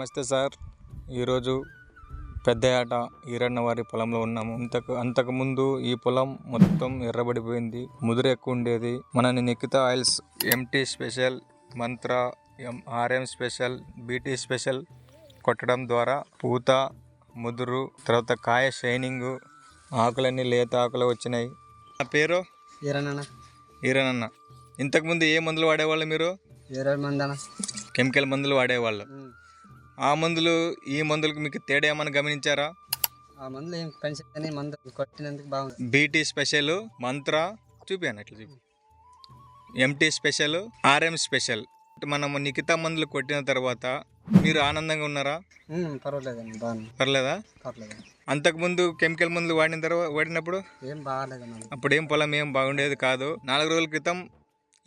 నమస్తే సార్. ఈరోజు పెద్దయాట ఈరన్నవారి పొలంలో ఉన్నాము. ఇంతకు అంతకుముందు ఈ పొలం మొత్తం ఎర్రబడిపోయింది. ముదురు ఎక్కువ ఉండేది. మన నిఖిత ఆయిల్స్ ఎంటీ స్పెషల్ మంత్ర M R M special BT special కొట్టడం ద్వారా పూత ముదురు తర్వాత కాయ షైనింగ్ ఆకులన్నీ లేత ఆకులు వచ్చినాయి. నా పేరు? ఇరవై ఈరనన్న. ఇంతకుముందు ఏ మందులు వాడేవాళ్ళు మీరు? కెమికల్ మందులు వాడేవాళ్ళు. ఆ మందులు ఈ మందులకు మీకు తేడా ఏమైనా గమనించారా? ఆ మందులు ఏం పనిచేయని మందు కొట్టినందుకు బాగుంది. బీటీ స్పెషల్ మంత్ర చూపియాను అట్లా చూపి. MT special R M special. మనం నిఖితా మందులు కొట్టిన తర్వాత మీరు ఆనందంగా ఉన్నారా? పర్వాలేదండి బాగుంది. పర్లేదా? పర్లేదు అంతకుముందు కెమికల్ మందులు వాడిన తర్వాత వాడినప్పుడు? ఏం అప్పుడు ఏం పొలం ఏం బాగుండేది కాదు. నాలుగు రోజుల క్రితం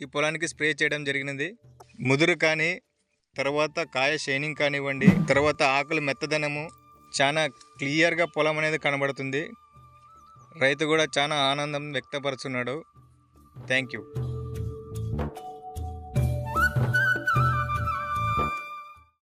ఈ పొలానికి స్ప్రే చేయడం జరిగినది. ముదురు కానీ తర్వాత కాయ షైనింగ్ కానివ్వండి తర్వాత ఆకులు మెత్తదనము చాలా క్లియర్గా పొలం అనేది కనబడుతుంది. రైతు కూడా చాలా ఆనందం వ్యక్తపరుచున్నాడు. Thank you